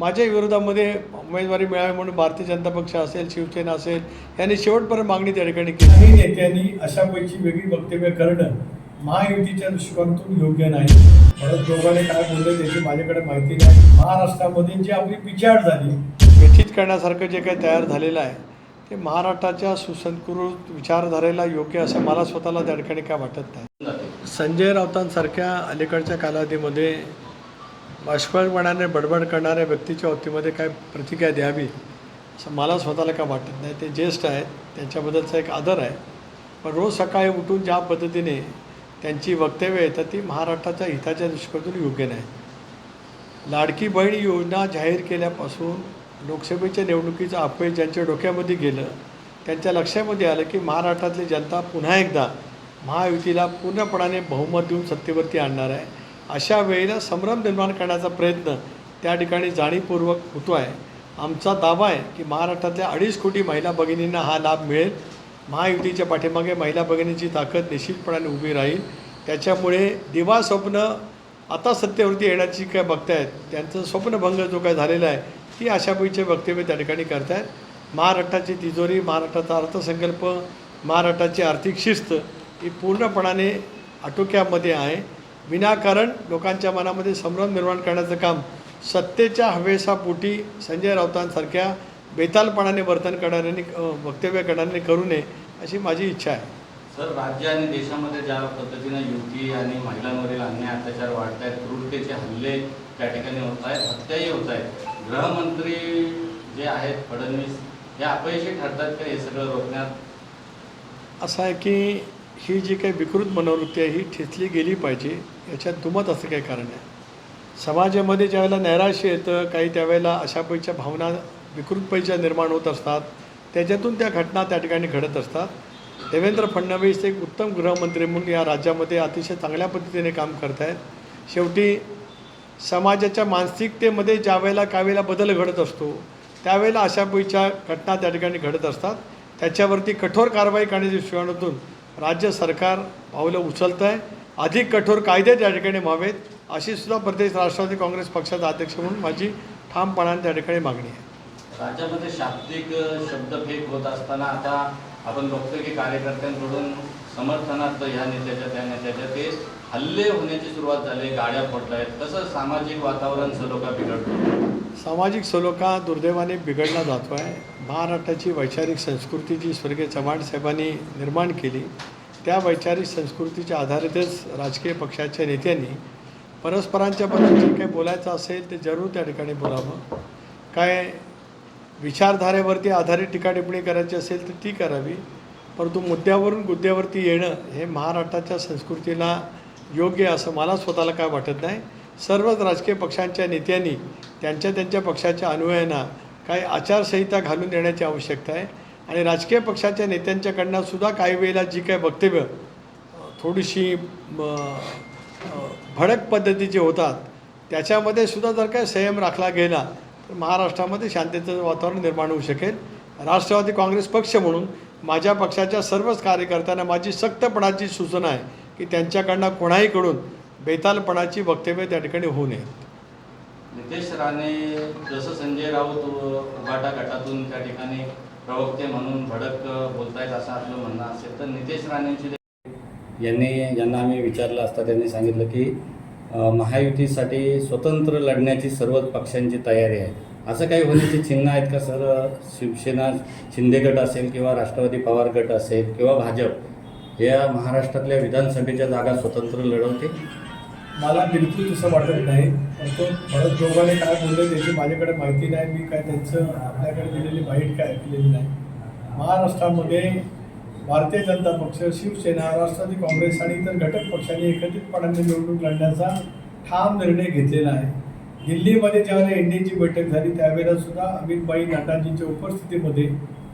माझ्या विरोधामध्ये उमेदवारी मिळावी म्हणून भारतीय जनता पक्ष असेल शिवसेना असेल यांनी शेवटपर्यंत मागणी त्या ठिकाणी केली. काही नेत्यांनी अशापैकी वेगळी वक्तव्य करणं महायुतीच्या दृष्टिकोनातून योग्य नाही. परत दोघांनी काय बोलले त्याची माझ्याकडे माहिती नाही. महाराष्ट्रामध्ये जी आपली पिछाड झाली व्यथित करण्यासारखं जे काही तयार झालेलं आहे ते महाराष्ट्राच्या सुसंस्कृत विचारधारेला योग्य असं मला स्वतःला त्या ठिकाणी काय वाटत नाही. संजय राऊतांसारख्या अलीकडच्या कालावधीमध्ये बाष्पळपणाने बडबड करणाऱ्या व्यक्तीच्या बाबतीमध्ये काय प्रतिक्रिया द्यावी? असं मला स्वतःला काय वाटत नाही. ते ज्येष्ठ आहेत त्यांच्याबद्दलचा एक आदर आहे. पण रोज सकाळी उठून ज्या पद्धतीने त्यांची वक्तव्य येतात ती महाराष्ट्राच्या हिताच्या दृष्टीकोनातून योग्य नाही. लाडकी बहीण योजना जाहीर केल्यापासून लोकसभेच्या निवडणुकीचं अपयश ज्यांच्या डोक्यामध्ये गेलं त्यांच्या लक्षामध्ये आलं की महाराष्ट्रातली जनता पुन्हा एकदा महायुतीला पूर्णपणाने बहुमत देऊन सत्तेवरती आणणार आहे. अशा वेळेला संभ्रम निर्माण करण्याचा प्रयत्न त्या ठिकाणी जाणीवपूर्वक होतो आहे. आमचा दावा आहे की महाराष्ट्रातल्या अडीच कोटी महिला भगिनींना हा लाभ मिळेल. महायुतीच्या पाठीमागे महिला भगिनींची ताकद निश्चितपणाने उभी राहील. त्याच्यामुळे दिवा स्वप्न आता सत्तेवरती येण्याची काय बघतायत त्यांचं स्वप्नभंग जो काय झालेला आहे ती अशापैकीचे वक्तव्य त्या ठिकाणी करतायत. महाराष्ट्राची तिजोरी महाराष्ट्राचा अर्थसंकल्प महाराष्ट्राची आर्थिक शिस्त ही पूर्णपणाने आटोक्यामध्ये आहे. विनाकारण लोकांच्या मनामध्ये संभ्रम निर्माण करण्याचं काम सत्तेच्या हवेसापोटी संजय राऊतांसारख्या बेतालपणाने वर्तन करणाऱ्यांनी वक्तव्य करणाऱ्यांनी करू नये अशी माझी इच्छा आहे. सर राज्य आणि देशामध्ये ज्या पद्धतीनं युती आणि महिलांवरील अन्याय अत्याचार वाढत आहेत क्रूरतेचे हल्ले त्या ठिकाणी होत आहेत हत्याही होत आहेत गृहमंत्री जे आहेत फडणवीस हे अपयशी ठरतात का हे सगळं रोखण्यात? असं आहे की ही जी काही विकृत मनोवृत्ती आहे ही ठेचली गेली पाहिजे. याच्यात दुमत असं काही कारण आहे समाजामध्ये ज्यावेळेला नैराश्य येतं काही त्यावेळेला अशापैकीच्या भावना विकृतपैच्या निर्माण होत असतात त्याच्यातून त्या घटना त्या ठिकाणी घडत असतात. देवेंद्र फडणवीस एक उत्तम गृहमंत्री म्हणून या राज्यामध्ये अतिशय चांगल्या पद्धतीने काम करत आहेत. शेवटी समाजाच्या मानसिकतेमध्ये ज्या वेळेला काय वेळेला बदल घडत असतो त्यावेळेला अशापैकीच्या घटना त्या ठिकाणी घडत असतात. त्याच्यावरती कठोर कारवाई करण्याच्या दृष्टिकोनातून राज्य सरकार पावलं उचलतं आहे अधिक कठोर कायदे त्या ठिकाणी व्हावेत अशी सुद्धा प्रदेश राष्ट्रवादी काँग्रेस पक्षाचा अध्यक्ष म्हणून माझी ठामपणाने त्या ठिकाणी मागणी आहे. राज्यामध्ये शाब्दिक शब्दफेक होत असताना आता आपण बघतोय की कार्यकर्त्यांकडून समर्थनार्थ ह्या नेत्याच्या त्या नेत्याच्या ते हल्ले होण्याची सुरुवात झाली गाड्या फोडत आहेत कसं सामाजिक वातावरण सलोखा बिघडतो? सामाजिक सलोखा दुर्दैवाने बिघडला जातो आहे महाराष्ट्राची वैचारिक संस्कृती जी स्वर्गीय चव्हाण साहेबांनी निर्माण केली त्या वैचारिक संस्कृतीच्या आधारितच राजकीय पक्षाच्या नेत्यांनी परस्परांच्या बद्दल जे काही बोलायचं असेल ते जरूर त्या ठिकाणी बोलावं. काय विचारधारेवरती आधारित टीका टिप्पणी करायची असेल तर ती करावी. परंतु मुद्द्यावरून गुद्द्यावरती येणं हे महाराष्ट्राच्या संस्कृतीला योग्य असं मला स्वतःला काय वाटत नाही. सर्वच राजकीय पक्षांच्या नेत्यांनी त्यांच्या त्यांच्या पक्षाच्या अनुयायांना काही आचारसंहिता घालून देण्याची आवश्यकता आहे. आणि राजकीय पक्षाच्या नेत्यांच्याकडनं सुद्धा काही वेळेला जी काही वक्तव्य थोडीशी भडक पद्धतीचे होतात त्याच्यामध्ये सुद्धा जर काय संयम राखला गेला तर महाराष्ट्रामध्ये शांततेचं वातावरण निर्माण होऊ शकेल. राष्ट्रवादी काँग्रेस पक्ष म्हणून माझ्या पक्षाच्या सर्वच कार्यकर्त्यांना माझी सक्तपणाची सूचना आहे की त्यांच्याकडनं कोणाहीकडून बेतालपणाची वक्तव्य त्या ठिकाणी होऊ नयेत नितेश राणे जसं संजय राऊत गटातून त्या ठिकाणी प्रवक्ते म्हणून भडक बोलतायत असं आपलं म्हणणं असेल तर नितेश राणेंची यांनी यांना आम्ही विचारलं असता त्यांनी सांगितलं की महायुतीसाठी स्वतंत्र लढण्याची सर्वच पक्षांची तयारी आहे. असं काही होण्याची चिन्ह आहेत का सर? शिवसेना शिंदे गट असेल किंवा राष्ट्रवादी पवार गट असेल किंवा भाजप या महाराष्ट्रातल्या विधानसभेच्या जागा स्वतंत्र लढवते मला बिलकुल तसं वाटत नाही. पण तो परत दोघांनी काय बोलले त्याची माझ्याकडे माहिती नाही. मी काय त्यांचं आपल्याकडे दिलेली माहिती काय ऐकलेली नाही. महाराष्ट्रामध्ये भारतीय जनता पक्ष शिवसेना राष्ट्रवादी काँग्रेस आणि इतर घटक पक्षांनी एकत्रितपणाने निवडणूक लढण्याचा ठाम निर्णय घेतलेला आहे. दिल्लीमध्ये ज्यावेळेला एन डीची बैठक झाली त्यावेळेला सुद्धा अमितबाई नाटाजींच्या उपस्थितीमध्ये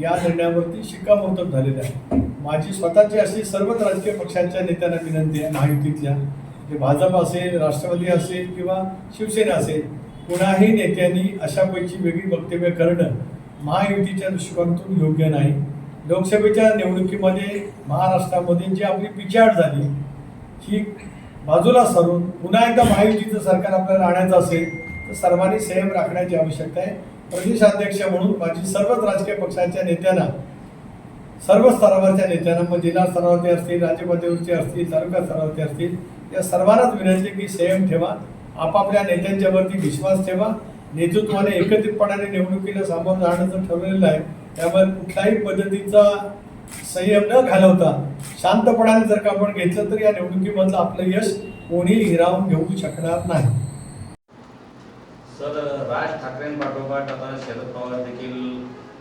या निर्णयावरती शिक्कामोर्तब झालेलं आहे. माझी स्वतःची अशी सर्वच राजकीय पक्षांच्या नेत्यांना विनंती आहे महायुतीतल्या. जे भाजप असेल राष्ट्रवादी असेल किंवा शिवसेना असेल कुणाही नेत्यांनी अशापैकी वेगळी वक्तव्य करणं महायुतीच्या दृष्टिकोनातून योग्य नाही. लोकसभेच्या निवडणुकीमध्ये महाराष्ट्रामध्ये जी आपली पिछाड झाली ही बाजूला सरून पुन्हा एकदा महायुतीचं सरकार आपल्याला आणायचं असेल तर सर्वांनी संयम राखण्याची आवश्यकता आहे. प्रदेशाध्यक्ष म्हणून माझी सर्वच राजकीय पक्षांच्या नेत्यांना सर्व स्तरावरच्या नेत्यांना मग जिल्हा स्तरावरती असतील राज्यपातळीवरचे असतील तालुका स्तरावरती असतील या सर्वांनाच विनंती की संयम ठेवा. आपापल्या नेत्यांच्यावरती विश्वास ठेवा. नेतृत्वाने एकत्रितपणाने निवडणुकीला सामोरं जाण्याचं ठरवलेलं आहे. त्यामुळे कुठल्याही पद्धतीचा संयम न घालवता शांतपणाने जर का आपण घेतलं तर या निवडणुकीमधलं आपलं यश कोणी हिरावून घेऊ शकणार नाही. सर राज ठाकरेंपाठोपाठ आता शरद पवार देखील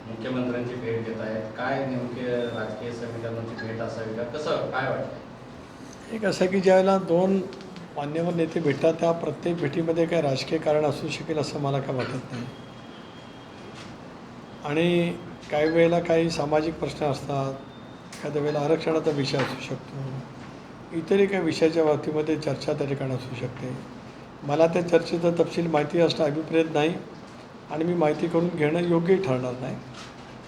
मुख्यमंत्र्यांची भेट घेत आहेत. काय नेमके राजकीय समीकरणाची भेट असावी का? कसं काय वाटतं? एक असं की ज्यावेळेला दोन मान्यवर नेते भेटतात त्या प्रत्येक भेटीमध्ये काही राजकीय कारण असू शकेल असं मला काय वाटत नाही. आणि काही वेळेला काही सामाजिक प्रश्न असतात एखाद्या वेळेला आरक्षणाचा विषय असू शकतो इतरही काही विषयाच्या बाबतीमध्ये चर्चा त्या ठिकाणी असू शकते. मला त्या चर्चेचा तपशील माहिती असणं अभिप्रेत नाही. आणि मी माहिती करून घेणं योग्यही ठरणार नाही.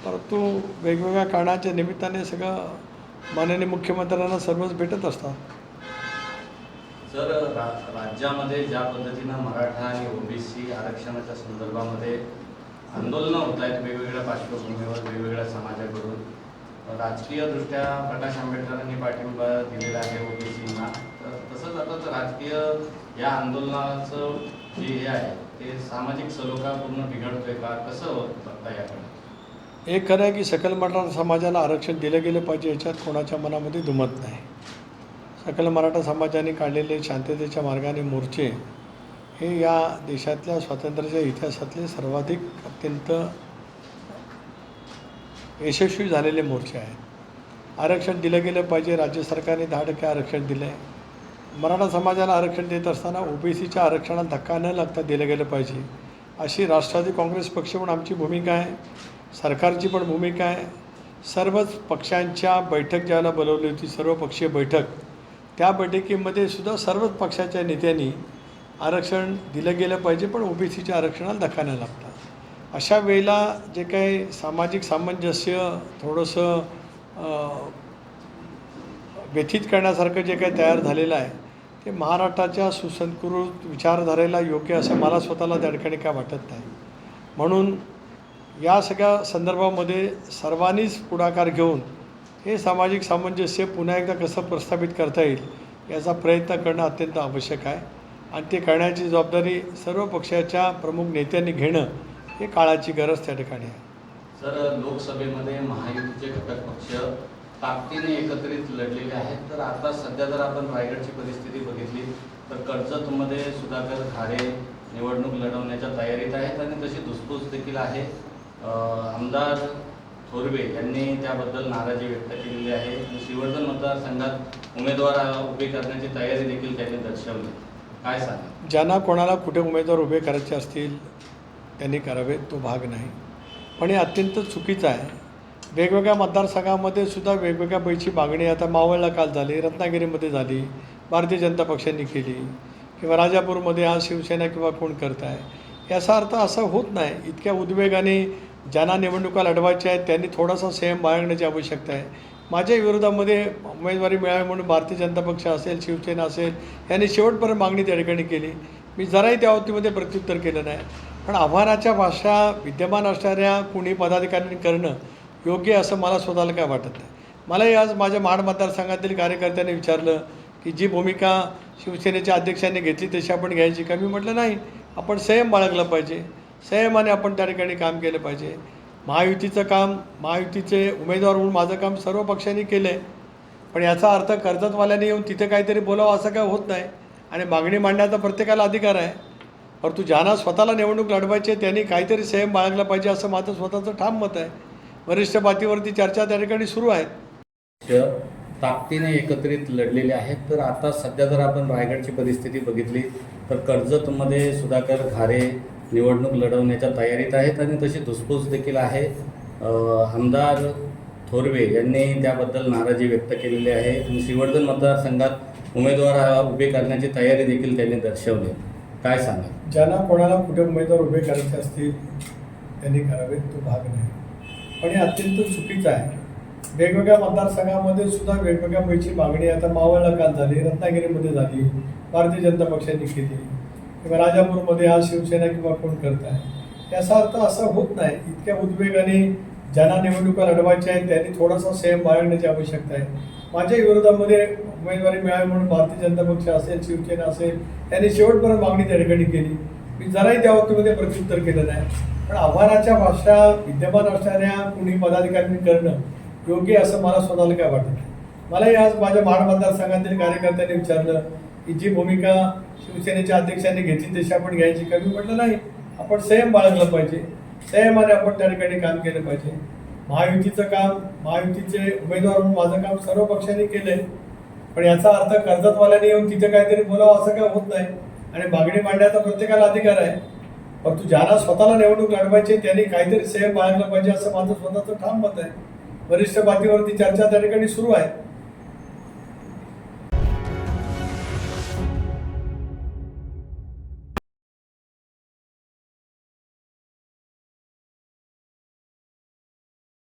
परंतु वेगवेगळ्या कारणाच्या निमित्ताने सगळं माननीय मुख्यमंत्र्यांना सर्वच भेटत असतात. सर रा राज्यामध्ये ज्या पद्धतीनं मराठा आणि ओबीसी आरक्षणाच्या संदर्भामध्ये आंदोलनं होत आहेत वेगवेगळ्या पार्श्वभूमीवर वेगवेगळ्या समाजाकडून राजकीयदृष्ट्या प्रकाश आंबेडकरांनी पाठिंबा दिलेला आहे ओबीसींना. तर तसंच आता राजकीय या आंदोलनाचं जे हे आहे ते सामाजिक सलोखा पूर्ण बिघडतोय का? कसं बघता याकडे? एक खरं आहे की सकल मराठा समाजाला आरक्षण दिलं गेलं पाहिजे याच्यात कोणाच्या मनामध्ये दुमत नाही. सकल मराठा समाजाने काढलेले शांततेच्या मार्गाने मोर्चे हे या देशातल्या स्वातंत्र्याच्या इतिहासातले सर्वाधिक अत्यंत यशस्वी झालेले मोर्चे आहेत. आरक्षण दिलं गेलं पाहिजे राज्य सरकारने दहा टक्के आरक्षण दिलं आहे मराठा समाजाला आरक्षण देत असताना ओबीसीच्या आरक्षणात धक्का न लागता दिलं गेलं पाहिजे. अशी राष्ट्रवादी काँग्रेस पक्ष म्हणून आमची भूमिका आहे. सरकारची पण भूमिका आहे. सर्वच पक्षांच्या बैठक ज्याला बोलवली होती सर्व पक्षीय बैठक त्या बैठकीमध्ये सुद्धा सर्वच पक्षाच्या नेत्यांनी आरक्षण दिलं गेलं पाहिजे पण ओबीसीच्या आरक्षणाला धक्का न लागता. अशा वेळेला जे काही सामाजिक सामंजस्य थोडंसं व्यथित करण्यासारखं जे काही तयार झालेलं आहे ते महाराष्ट्राच्या सुसंस्कृत विचारधारेला योग्य असं मला स्वतःला त्या ठिकाणी काय वाटत नाही. म्हणून या सगळ्या संदर्भामध्ये सर्वांनीच पुढाकार घेऊन हे सामाजिक सामंजस्य पुन्हा एकदा कसं प्रस्थापित करता येईल याचा प्रयत्न करणं अत्यंत आवश्यक आहे. आणि ते करण्याची जबाबदारी सर्व पक्षाच्या प्रमुख नेत्यांनी घेणं हे काळाची गरज त्या ठिकाणी आहे. सर लोकसभेमध्ये महायुतीचे घटक पक्ष ताकदीने एकत्रित लढलेले आहेत. तर आता सध्या जर आपण रायगडची परिस्थिती बघितली तर कर्जतमध्ये सुधाकर खारे निवडणूक लढवण्याच्या तयारीत आहेत आणि तशी धुसफूस देखील आहे. आमदार थोरवे यांनी त्याबद्दल नाराजी व्यक्त केलेली आहे. श्रीवर्धन मतदारसंघात उमेदवार उभे करण्याची तयारी देखील त्यांनी दर्शवली. काय सांगा ज्यांना कोणाला कुठे उमेदवार उभे करायचे असतील त्यांनी करावे तो भाग नाही. पण हे अत्यंत चुकीचं आहे. वेगवेगळ्या मतदारसंघामध्ये सुद्धा वेगवेगळ्या बैची मागणी आता मावळला काल झाली रत्नागिरीमध्ये झाली भारतीय जनता पक्षांनी केली. किंवा राजापूरमध्ये आज शिवसेना किंवा कोण करत आहे? याचा अर्थ असा होत नाही. इतक्या उद्वेगाने ज्यांना निवडणुका लढवायच्या आहेत त्यांनी थोडासा संयम बाळगण्याची आवश्यकता आहे. माझ्या विरोधामध्ये उमेदवारी मिळावी म्हणून भारतीय जनता पक्ष असेल शिवसेना असेल यांनी शेवटपर्यंत मागणी त्या ठिकाणी केली. मी जराही त्या बाबतीमध्ये प्रत्युत्तर केलं नाही. पण आव्हानाच्या भाषा विद्यमान असणाऱ्या कुणी पदाधिकाऱ्यांनी करणं योग्य असं मला स्वतःला काय वाटत नाही. मलाही आज माझ्या महाड मतदारसंघातील कार्यकर्त्यांनी विचारलं की जी भूमिका शिवसेनेच्या अध्यक्षांनी घेतली तशी आपण घ्यायची का? मी म्हटलं नाही आपण संयम बाळगला पाहिजे. संयमाने आपण त्या ठिकाणी काम केलं पाहिजे. महायुतीचं काम महायुतीचे उमेदवार म्हणून माझं काम सर्व पक्षांनी केलं आहे पण याचा अर्थ कर्जतवाल्याने येऊन तिथे काहीतरी बोलावं असं काय होत नाही. आणि मागणी मांडण्याचा प्रत्येकाला अधिकार आहे. परंतु ज्यांना स्वतःला निवडणूक लढवायची आहे त्यांनी काहीतरी संयम बाळगला पाहिजे असं माझं स्वतःचं ठाम मत आहे. वरिष्ठ पातळीवरती चर्चा त्या ठिकाणी सुरू आहेत ताकदीने एकत्रित लढलेले आहेत. तर आता सध्या जर आपण रायगडची परिस्थिती बघितली तर कर्जतमध्ये सुधाकर खारे निवडणूक लढवण्याच्या तयारीत आहेत आणि तशी धुसफूस देखील आहे. आमदार थोरवे यांनी त्याबद्दल नाराजी व्यक्त केलेली आहे. आणि श्रीवर्धन मतदारसंघात उमेदवार उभे करण्याची तयारी देखील त्यांनी दर्शवली. काय सांगा ज्यांना कोणाला कुठे उमेदवार उभे करायचे असतील त्यांनी करावे तो भाग नाही. पण हे अत्यंत चुकीचं आहे. वेगवेगळ्या मतदारसंघामध्ये सुद्धा वेगवेगळ्या पैची मागणी आता मावळला काल झाली रत्नागिरीमध्ये झाली भारतीय जनता पक्षाने केली. किंवा राजापूरमध्ये आज शिवसेना किंवा कोण करत आहे. याचा अर्थ असा होत नाही इतक्या उद्वेगाने ज्यांना निवडणुका लढवायच्या आहेत त्यांनी थोडासा संयम बाळगण्याची आवश्यकता आहे. माझ्या विरोधामध्ये उमेदवारी मिळावी म्हणून भारतीय जनता पक्ष असेल शिवसेना असेल त्यांनी शेवटपर्यंत मागणी त्या ठिकाणी केली. मी जराही त्या बाबतीमध्ये प्रत्युत्तर केलं नाही. पण आव्हानाच्या भाषा विद्यमान असणाऱ्या कुणी पदाधिकाऱ्यांनी करणं योग्य असं मला स्वतःला काय वाटत नाही. मलाही आज माझ्या महाड मतदारसंघातील कार्यकर्त्यांनी विचारलं की जी भूमिका शिवसेनेच्या अध्यक्षांनी घेतली तशी आपण घ्यायची का मी म्हटलं नाही. आपण संयम बाळगलं पाहिजे. संयमाने आपण त्या ठिकाणी काम केलं पाहिजे. महायुतीचं काम महायुतीचे उमेदवार म्हणून माझं काम सर्व पक्षांनी केलंय. पण याचा अर्थ कर्जतवाल्याने येऊन तिथे काहीतरी बोलावं असं काय होत नाही. आणि मागणी मांडण्याचा प्रत्येकाला अधिकार आहे. परंतु ज्यांना स्वतःला निवडणूक लढवायची त्यांनी काहीतरी संयम बाळगलं पाहिजे असं माझं स्वतःचं ठाम मत आहे. वरिष्ठ पातळीवरती चर्चा त्या ठिकाणी सुरू आहे.